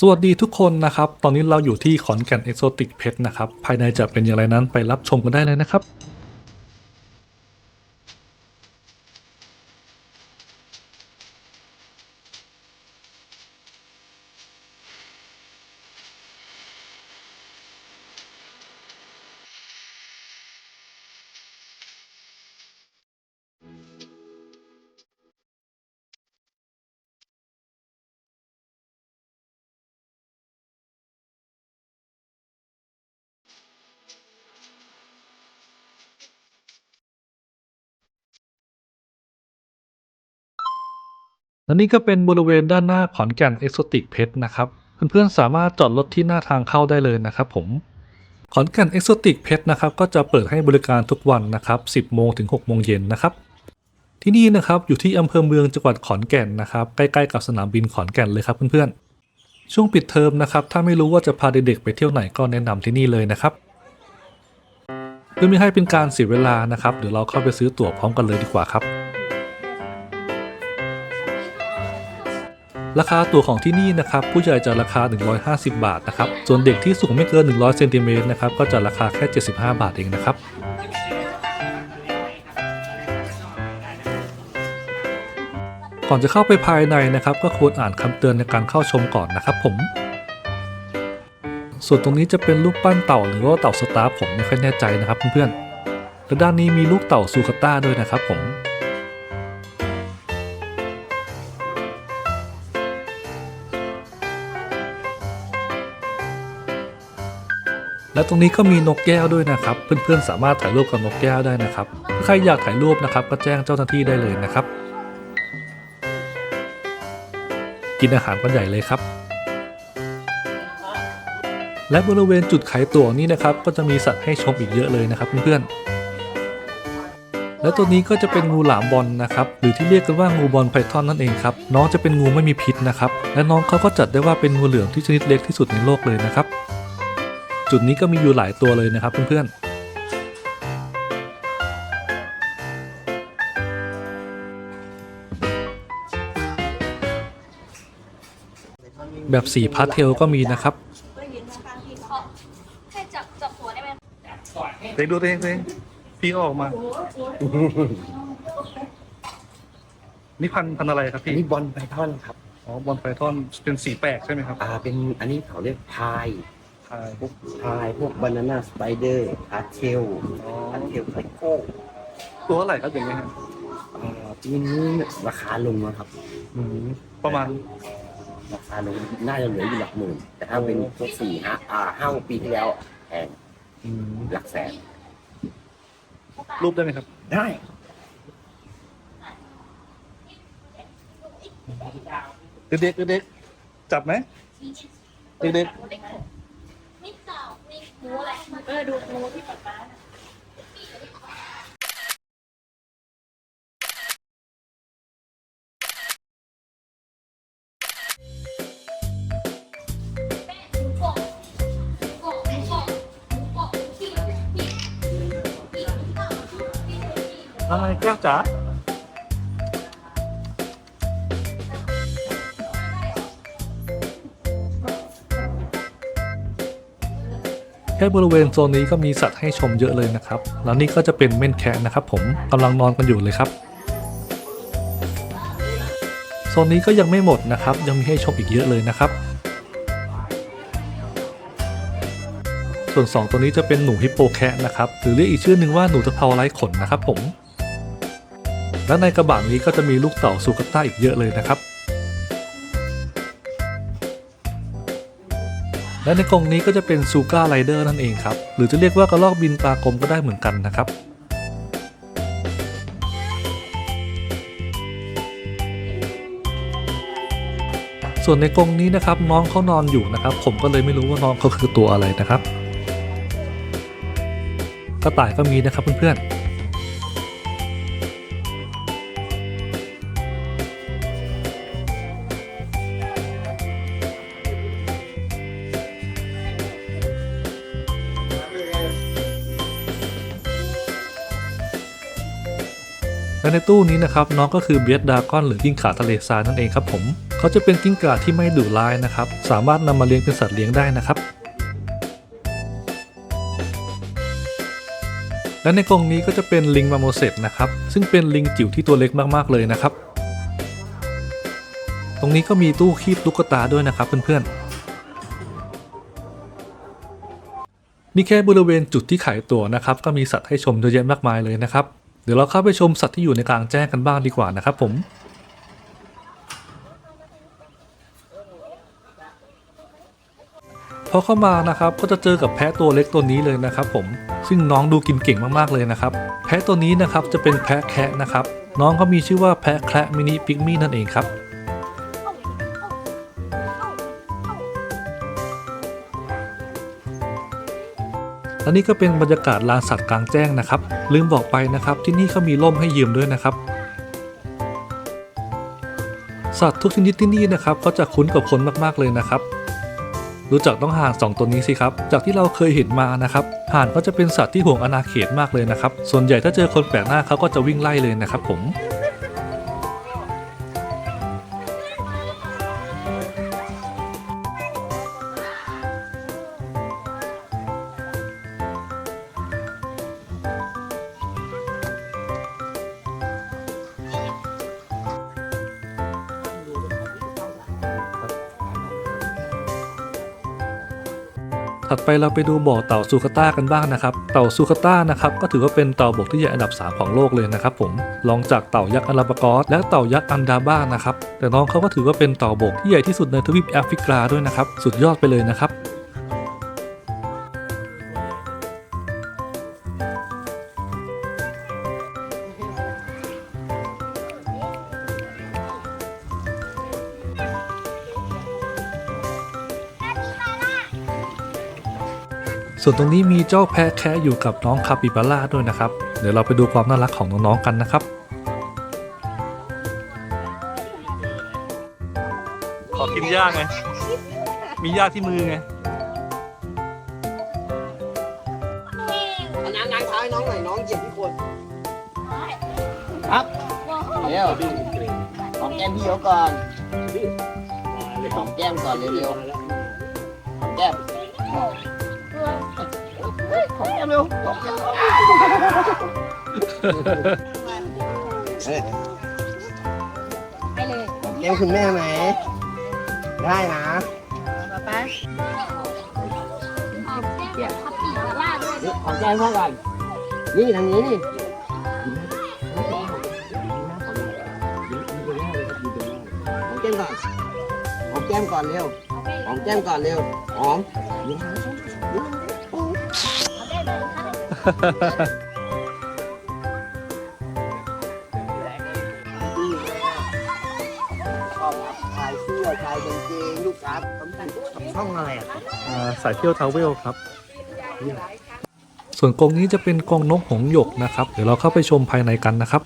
สวัสดีทุกคนนะครับ ตอนนี้เราอยู่ที่ขอนแก่นเอ็กโซติกเพชรนะครับ ภายในจะเป็นอย่างไรนั้นไปรับชมกันได้เลยนะครับ และนี่ก็เป็นบริเวณด้านหน้าขอนแก่นเอ็กโซติกเพชรนะครับ เพื่อนๆสามารถจอดรถที่หน้าทางเข้าได้เลยนะครับผมขอนแก่นเอ็กโซติกเพชรนะครับก็จะเปิดให้บริการทุกวันนะครับ 10 โมงถึง 6 โมงเย็นนะครับ ที่นี่นะครับอยู่ที่อำเภอเมืองจังหวัดขอนแก่นนะครับใกล้ๆกับสนามบินขอนแก่นเลยครับเพื่อนๆช่วงปิดเทอมนะครับถ้าไม่รู้ว่าจะพาเด็กๆไปเที่ยวไหนก็แนะนำที่นี่เลยนะครับเพื่อไม่ให้เป็นการเสียเวลานะครับเดี๋ยวเราเข้าไปซื้อตั๋วพร้อมกันเลยดีกว่าครับ ราคาตั๋วของที่นี่นะครับผู้ใหญ่จะราคา 150 บาทนะครับส่วนเด็กที่สูงไม่เกิน 100เซนติเมตรนะครับก็จะราคาแค่ 75 บาทเองนะครับก่อนจะเข้าไปภายในนะครับก็ควรอ่านคำเตือนในการเข้าชมก่อนนะครับผม ส่วนตรงนี้จะเป็นรูปปั้นเต่าหรือว่าเต่าสตาร์ผมไม่ค่อยแน่ใจนะครับเพื่อนๆและด้านนี้มีลูกเต่าซูคาต้าด้วยนะครับผม และตรงนี้ก็มีนกแก้วด้วยนะครับ เพื่อนๆสามารถถ่ายรูปกับนกแก้วได้นะครับถ้าใครอยากถ่ายรูปนะครับก็แจ้งเจ้าหน้าที่ได้เลยนะครับ กินอาหารกันใหญ่เลยครับ และบริเวณจุดขายตั๋วนี้นะครับ ก็จะมีสัตว์ให้ชมอีกเยอะเลยนะครับเพื่อนๆและตัวนี้ก็จะเป็นงูหลามบอลนะครับ หรือที่เรียกกันว่างูบอลไพทอนนั่นเองครับน้องจะเป็นงูไม่มีพิษนะครับ และน้องเขาก็จัดได้ว่าเป็นงูเหลือมที่ชนิดเล็กที่สุดในโลกเลยนะครับ จุดนี้ก็มีอยู่หลายตัวเลยนะครับเพื่อนๆ แบบสีพาสเทลก็มีนะครับให้จับจับหัวได้ไหมเด็กดูตัวเองตัวเองพี่ก็ออกมา นี่พันธุ์พันธุ์อะไรครับอันพี่ นี้บอลไพทอนครับ อ๋อบอลไพทอนเป็นสีแปลกใช่ไหมครับ อ่า เป็นอันนี้เขาเรียกพาย ใช่พวกพายพวกบานาน่าสไปเดอร์อาร์เทลอ๋ออาร์เทลไซโก้ตัวเท่าไหร่ครับอย่างเงี้ยครับอ่าปีนี้ราคาลงนะครับ อืมประมาณ ราคาลงน่าจะเหลืออยู่หลักหมื่น แต่ถ้าเป็นพวกสี่ห้าอ่าห้าหกปีที่แล้วแพงอืมหลักแสนรูปได้ไหมครับ ได้เด็กๆเด็กๆจับไหมเด็กนี่เต่า นี่งูอะไรเออดูงูที่ป๊าป๊าน่ะแม่หมูกรอ แค่บริเวณโซนนี้ก็มีสัตว์ให้ชมเยอะเลยนะครับ แล้วนี่ก็จะเป็นเม่นแคะนะครับผมกำลังนอนกันอยู่เลยครับ โซนนี้ก็ยังไม่หมดนะครับ ยังมีให้ชมอีกเยอะเลยนะครับ ส่วน 2 ตัวนี้จะเป็นหนูฮิปโปแคะนะครับ หรือเรียกอีกชื่อหนึ่งว่าหนูตะเภาไร้ขนนะครับผม และในกระบะนี้ก็จะมีลูกเต่าซูกาต้าอีกเยอะเลยนะครับ และในกรงนี้ก็จะเป็นซูก้าไรเดอร์นั่นเองครับ หรือจะเรียกว่ากระรอกบินตากลมก็ได้เหมือนกันนะครับส่วนในกรงนี้นะครับน้องเขานอนอยู่นะครับ ผมก็เลยไม่รู้ว่าน้องเขาคือตัวอะไรนะครับ กระต่ายก็มีนะครับเพื่อนๆ ในตู้นี้นะครับน้องก็คือเบียดดากอนหรือกิ้งขาทะเลทรายนั่นเองครับผมเขาจะเป็นกิ้งก่าที่ไม่ดุร้ายนะครับสามารถนำมาเลี้ยงเป็นสัตว์เลี้ยงได้นะครับและในกรงนี้ก็จะเป็นลิงมาโมเสสนะครับซึ่งเป็นลิงจิ๋วที่ตัวเล็กมากๆเลยนะครับ ตรงนี้ก็มีตู้คีบตุ๊กตาด้วยนะครับเพื่อนๆนี่แค่บริเวณจุดที่ขายตั๋วนะครับ ก็มีสัตว์ให้ชมเยอะแยะมากมายเลยนะครับ เดี๋ยวเราเข้าไปชมสัตว์ที่อยู่ในกลางแจ้งกันบ้างดีกว่านะครับผมพอเข้ามานะครับก็จะเจอกับแพะตัวเล็กตัวนี้เลยนะครับ ผมซึ่งน้องดูกินเก่งมากๆเลยนะครับ แพะตัวนี้นะครับจะเป็นแพะแคะนะครับ น้องเขามีชื่อว่าแพะแคระมินิปิกมี่นั่นเองครับ และนี่ก็เป็นบรรยากาศลานสัตว์กลางแจ้งนะครับ ลืมบอกไปนะครับที่นี่เขามีร่มให้ยืมด้วยนะครับ สัตว์ทุกชนิดที่นี่นะครับเขาจะคุ้นกับคนมากๆเลยนะครับรู้จักต้องห่านสองตัวนี้สิครับ จากที่เราเคยเห็นมานะครับห่านก็จะเป็นสัตว์ที่ห่วงอาณาเขตมากเลยนะครับ ส่วนใหญ่ถ้าเจอคนแปลกหน้าเขาก็จะวิ่งไล่เลยนะครับผม ถัดไปเราไปดูบ่อเต่าซูคาต้ากันบ้างนะครับ เต่าซูคาต้านะครับก็ถือว่าเป็นเต่าบกที่ใหญ่อันดับ 3 ของโลกเลยนะครับผมรองจากเต่ายักษ์อาราบากอสและเต่ายักษ์อันดาบ้านะครับแต่น้องเขาก็ถือว่าเป็นเต่าบกที่ใหญ่ที่สุดในทวีปแอฟริกาด้วยนะครับสุดยอดไปเลยนะครับ ส่วนตรงนี้มีเจ้าแพะแคะอยู่กับน้องคาปิบาร่าด้วยนะครับ เดี๋ยวเราไปดูความน่ารักของน้องๆกันนะครับ ขอกินหญ้าไง มีหญ้าที่มือไงเอาน้ำล้างเท้าให้น้องหน่อยน้องเหยียบที่คนครับเร็วหอมแก้มพี่เขาก่อนหอมแก้มก่อนเร็วๆหอมแก้มหอม แก้มเร็วหอมแก้มเอ้ยไปเลยแก้มคุณแม่ไหม ได้นะป๊าป๊าเดี๋ยวพับปีกล่าด้วยนี่หอแก้มพ่อก่อน นี่ทางนี้นี่หอมแก้มก่อนหอมแก้มก่อนเร็วหอมแก้มก่อนเร็วหอม ชอบครับชายเสื้อชายกางเกงลูกครับช่องอะไรอะอ่าสายเที่ยวทาวเวลครับ ส่วนกรงนี้จะเป็นกรงนกหงส์หยกนะครับ เดี๋ยวเราเข้าไปชมภายในกันนะครับ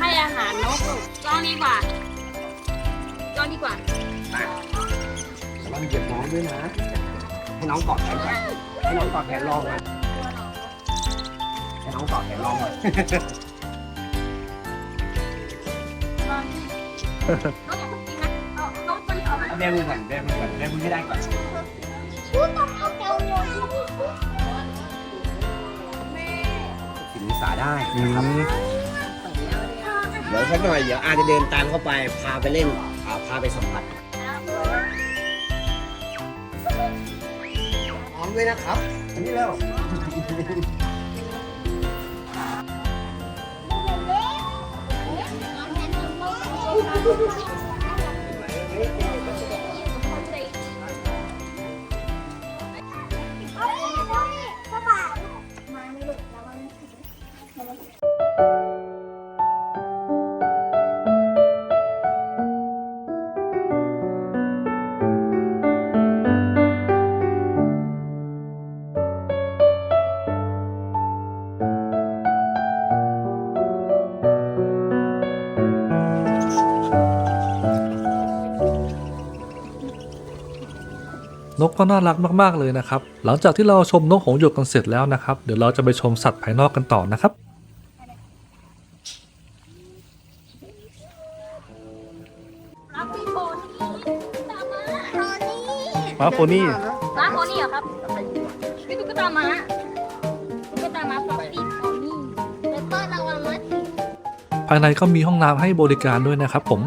ให้อาหารนกลูกลองดีกว่าลองดีกว่า ระวังเหยียบน้องด้วยนะ ให้น้องกอดแขนก่อนให้น้องกอดแขนรองก่อนให้น้องกอดแขนรองก่อนลองที่น้องอย่าเพิ่งกินนะเอาน้องคนนี้เอาไปเอาแบมือก่อนแบมือก่อนแบมือให้ได้ก่อน ศึกษาได้นะครับเดี๋ยวสักหน่อยเดี๋ยวอาจะเดินตามเข้าไปพาไปเล่นพาไปสัมผัสหอมเลยนะครับอันนี้แล้ว ก็น่ารักมากๆเลยนะครับ หลังจากที่เราชมนกหงส์หยกกันเสร็จแล้วนะครับ เดี๋ยวเราจะไปชมสัตว์ภายนอกกันต่อนะครับรับพี่โบนี่ตามมาโรนี่ม้าโพนี่ม้าโพนี่เหรอครับพี่ตุ๊กตาม้าตุ๊กตาม้าฟลอปปี้โพนี่แล้วก็ระวังมัดภายในก็มีห้องน้ำให้บริการด้วยนะครับผม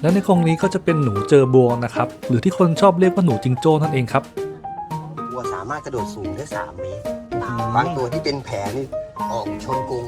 และในครงนี้ก็จะเป็นหนูเจอบัวนะครับ หรือที่คนชอบเรียกว่าหนูจิงโจ้นั่นเองครับ วัวสามารถกระโดดสูงได้ 3 เมตร บางตัวที่เป็นแผลนี่ออกชนกรง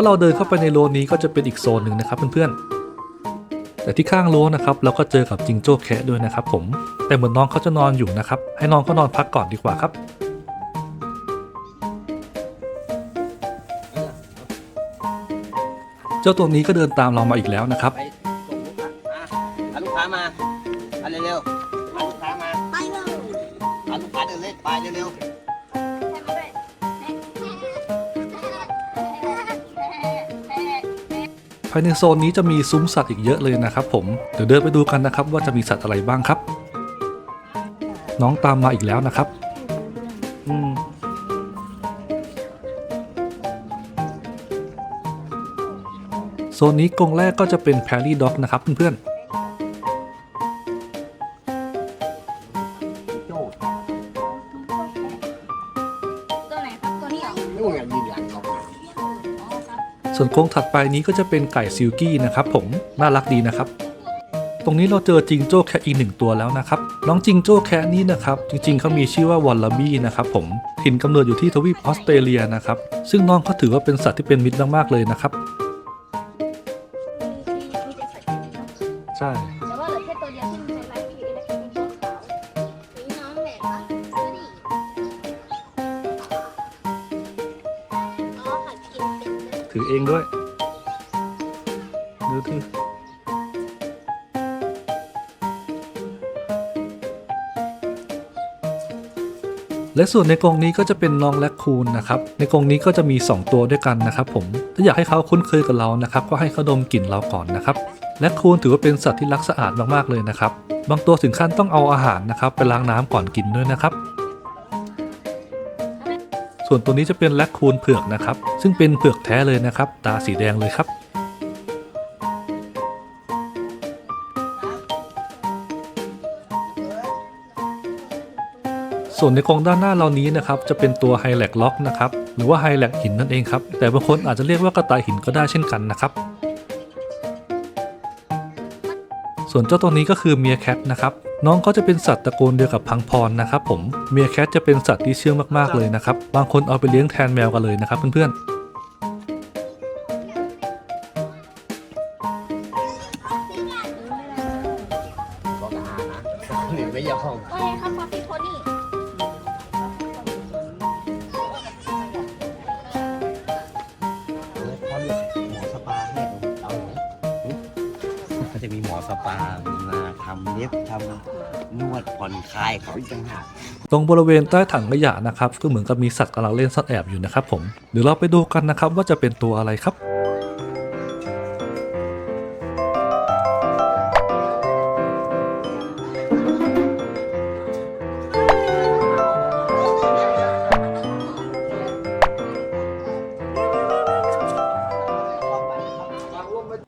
าเราเดินเข้าไปในโลนี้ก็จะเป็นอีกโซนหนึ่งนะครับเพื่อนๆ แต่ที่ข้างโลนะครับเราก็เจอกับจิงโจ้แคะด้วยนะครับผม แต่เหมือนน้องเขาจะนอนอยู่นะครับ ให้น้องเขานอนพักก่อนดีกว่าครับเจ้าตัวนี้ก็เดินตามเรามาอีกแล้วนะครับายในโซนนี้จะมีซุ้มสัตว์อีกเยอะเลยนะครับผม เดี๋ยวเดินไปดูกันนะครับว่าจะมีสัตว์อะไรบ้างครับ น้องตามมาอีกแล้วนะครับ อืมโซนนี้กรงแรกก็จะเป็นแพรี่ด็อกนะครับเพื่อนๆ ส่วนโครงถัดไปนี้ก็จะเป็นไก่ซิลกี้นะครับผมน่ารักดีนะครับ ตรงนี้เราเจอจิงโจ้แคะอีกหนึ่งตัวแล้วนะครับน้องจิงโจ้แคะนี่นะครับจริงๆเขามีชื่อว่าวอลลาบี้นะครับผมถิ่นกำเนิดอยู่ที่ทวีปออสเตรเลียนะครับซึ่งน้องเขาถือว่าเป็นสัตว์ที่เป็นมิตรมากๆเลยนะครับ และส่วนในกรงนี้ก็จะเป็นน้องแลคคูนนะครับ ในกรงนี้ก็จะมี 2 ตัวด้วยกันนะครับผม ถ้าอยากให้เขาคุ้นเคยกับเรานะครับ ก็ให้เขาดมกลิ่นเราก่อนนะครับ แลคคูนถือว่าเป็นสัตว์ที่รักสะอาดมากๆเลยนะครับ บางตัวถึงขั้นต้องเอาอาหารนะครับไปล้างน้ำก่อนกินด้วยนะครับ ส่วนตัวนี้จะเป็นแลคคูนเผือกนะครับ ซึ่งเป็นเผือกแท้เลยนะครับ ตาสีแดงเลยครับ ส่วนในกรงด้านหน้าเรานี้นะครับจะเป็นตัวไฮแลกล็อกนะครับหรือว่าไฮแลกหินนั่นเองครับแต่บางคนอาจจะเรียกว่ากระต่ายหินก็ได้เช่นกันนะครับส่วนเจ้าตัวนี้ก็คือเมียแคทนะครับน้องเขาจะเป็นสัตว์ตระกูลเดียวกับพังพรนะครับผมเมียแคทจะเป็นสัตว์ที่เชื่องมากๆเลยนะครับบางคนเอาไปเลี้ยงแทนแมวกันเลยนะครับเพื่อนๆ ตรงบริเวณใต้ถังขยะนะครับก็เหมือนกับมีสัตว์กำลังเล่นซ่อนแอบอยู่นะครับผมเดี๋ยวเราไปดูกันนะครับว่าจะเป็นตัวอะไรครับ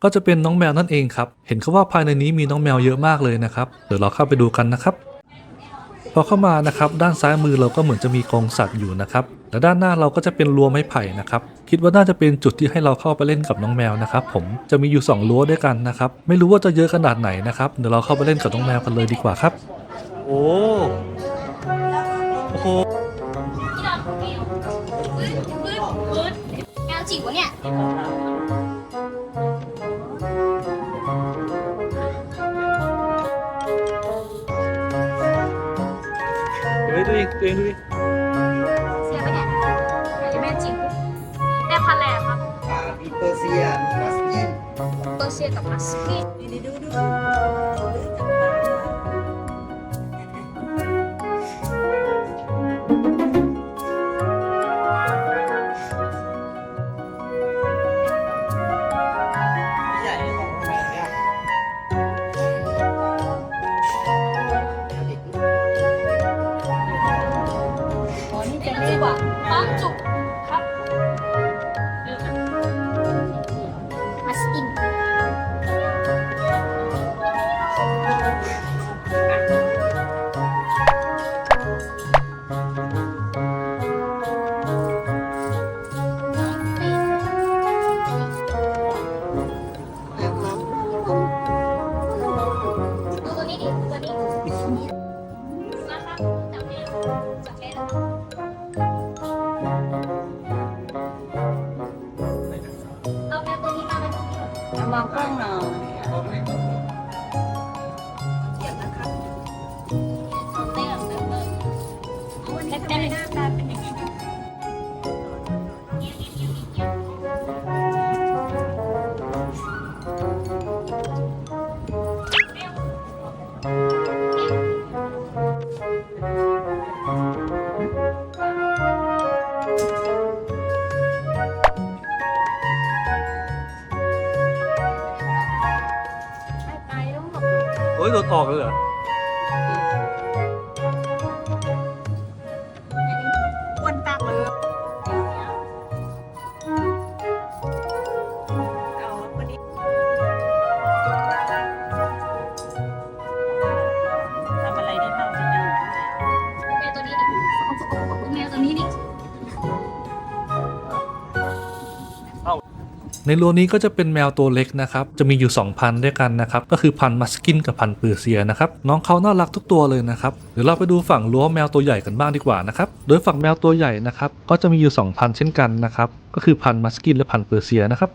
ก็จะเป็นน้องแมวนั่นเองครับ เห็นเขาว่าภายในนี้มีน้องแมวเยอะมากเลยนะครับ เดี๋ยวเราเข้าไปดูกันนะครับ พอเข้ามานะครับด้านซ้ายมือเราก็เหมือนจะมีกรงสัตว์อยู่นะครับและด้านหน้าเราก็จะเป็นรั้วไม้ไผ่นะครับคิดว่าน่าจะเป็นจุดที่ให้เราเข้าไปเล่นกับน้องแมวนะครับผมจะมีอยู่สองรั้วด้วยกันนะครับไม่รู้ว่าจะเยอะขนาดไหนนะครับเดี๋ยวเราเข้าไปเล่นกับน้องแมวกันเลยดีกว่าครับ โอ้โอ้โหที่นอนของแมวปื้ดปื้ดปื้ดแมวจิ๋วเนี่ย ในรัวนี้ก็จะเป็นแมวตัวเล็กนะครับ จะมีอยู่ 2 พันด้วยกันนะครับ ก็คือพันน์มัสกินกับพันน์เปอร์เซียนะครับ น้องเขาน่ารักทุกตัวเลยนะครับ เดี๋ยวเราไปดูฝั่งรั้วแมวตัวใหญ่กันบ้างดีกว่านะครับ โดยฝั่งแมวตัวใหญ่นะครับ ก็จะมีอยู่ 2 พันเช่นกันนะครับ ก็คือพันน์มัสกินและพันน์เปอร์เซียนะครับ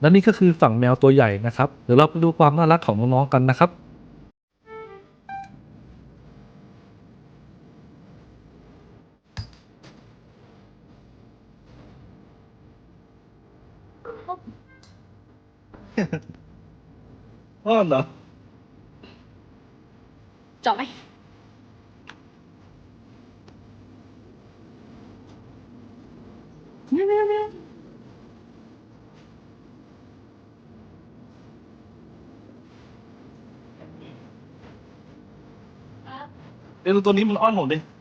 และนี่ก็คือฝั่งแมวตัวใหญ่นะครับ เดี๋ยวเราไปดูความน่ารักของน้องๆกันนะครับ อ้อนเหรอจบไหมเ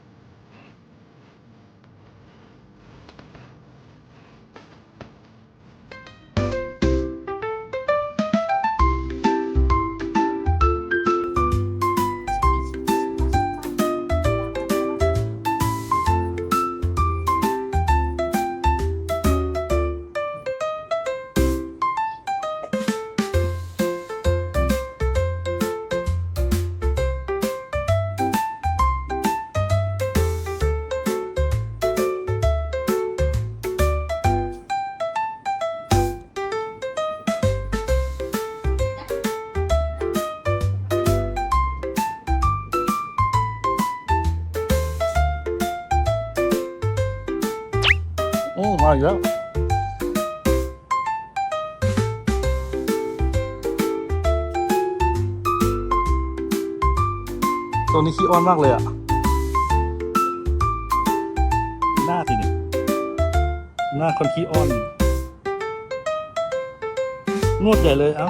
กแล้วตัวนี้ขี้อ้อนมากเลยอะหน้าสิเนี่ยหน้าคนขี้อ้อนนวดใหญ่เลยเอ้า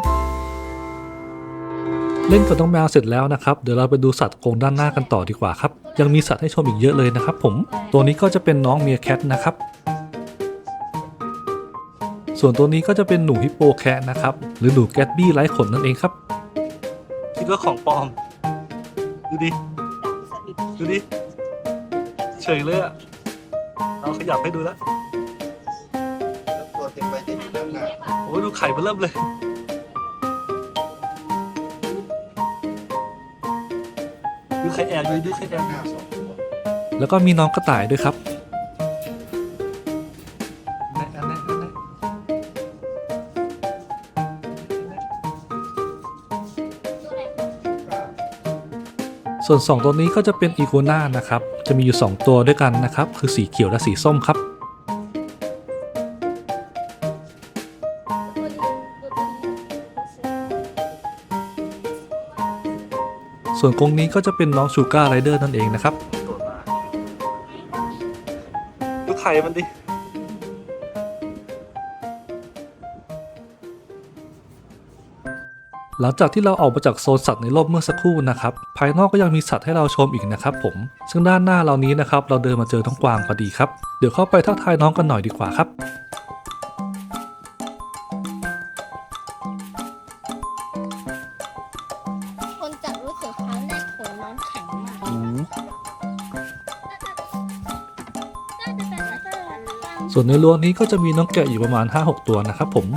เล่นกับน้องแมวเสร็จแล้วนะครับ เดี๋ยวเราไปดูสัตว์โครงด้านหน้ากันต่อดีกว่าครับ ยังมีสัตว์ให้ชมอีกเยอะเลยนะครับผม ตัวนี้ก็จะเป็นน้องเมียแคทนะครับ ส่วนตัวนี้ก็จะเป็นหนูฮิปโปแคะนะครับ หรือหนูแกตบี้ไร้ขนนั่นเองครับคิดว่าของปลอม ดูดิ ดูดิ เฉยเลยอะเราขยับให้ดูแล้วตัวเต็มไปเต็มอยู่ด้านหน้าโอ้ยดูไข่เบอเริ่มเลยดูใครแอบดูดูใครแอบแล้วก็มีน้องกระต่ายด้วยครับ ส่วน 2 ตัวนี้ก็จะเป็นอีโกนานะครับ จะมีอยู่ 2 ตัวด้วยกันนะครับ คือสีเขียวและสีส้มครับ ส่วนกรงนี้ก็จะเป็นน้องชูการ์ไรเดอร์นั่นเองนะครับดูไข่มันดิ หลังจากที่เราออกมาจากโซนสัตว์ในโลกเมื่อสักครู่นะครับ ภายนอกก็ยังมีสัตว์ให้เราชมอีกนะครับผม ซึ่งด้านหน้าเรานี้นะครับ เราเดินมาเจอท้องกวางพอดีครับ เดี๋ยวเข้าไปทักทายน้องกันหน่อยดีกว่าครับคนจับรู้สึกครั้งแรกขนน้องแข็งมากอืมน่าจะเป็นลักษณะตั้งส่วนในรั้วนี้ก็จะมีน้องแกะอยู่ประมาณ 5-6 ตัวนะครับผม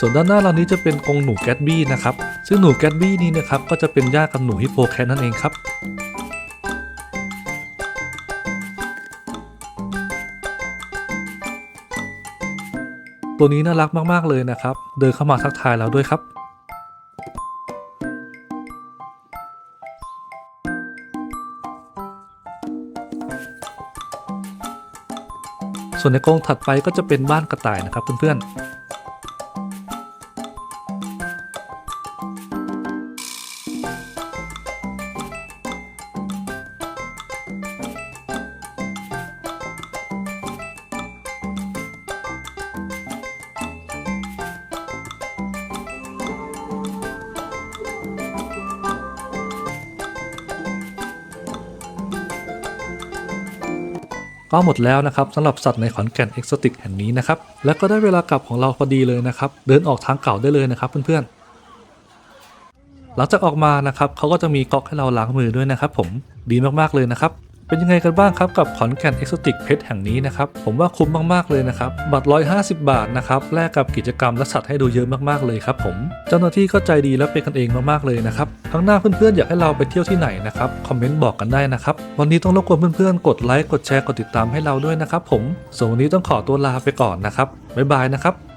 ส่วนด้านหน้าเรานี้จะเป็นกรงหนูแกตบี้นะครับ ซึ่งหนูแกตบี้นี้นะครับก็จะเป็นญาติกับหนูฮิปโปแคทนั่นเองครับตัวนี้น่ารักมาก ๆ เลยนะครับ เดินเข้ามาทักทายเราด้วยครับ ส่วนในกรงถัดไปก็จะเป็นบ้านกระต่ายนะครับเพื่อน ๆ ก็หมดแล้วนะครับสำหรับสัตว์ในขอนแก่นเอกโซติกแห่งนี้นะครับ แล้วก็ได้เวลากลับของเราพอดีเลยนะครับ เดินออกทางเก่าได้เลยนะครับเพื่อนๆ หลังจากออกมานะครับเขาก็จะมีก๊อกให้เราล้างมือด้วยนะครับผมดีมากๆเลยนะครับ เป็นยังไงกันบ้างครับกับขอนแก่นเอ็กโซติกเพชรแห่งนี้นะครับผมว่าคุ้มมากๆเลยนะครับบัตร 150 บาทนะครับแลกกับกิจกรรมและสัตว์ให้ดูเยอะมากๆเลยครับผมเจ้าหน้าที่ก็ใจดีและเป็นกันเองมากๆเลยนะครับครั้งหน้าเพื่อนๆอยากให้เราไปเที่ยวที่ไหนนะครับคอมเมนต์บอกกันได้นะครับวันนี้ต้องรบกวนเพื่อนๆกดไลค์กดแชร์กดติดตามให้เราด้วยนะครับผมส่วนวันนี้ต้องขอตัวลาไปก่อนนะครับบ๊ายบายนะครับ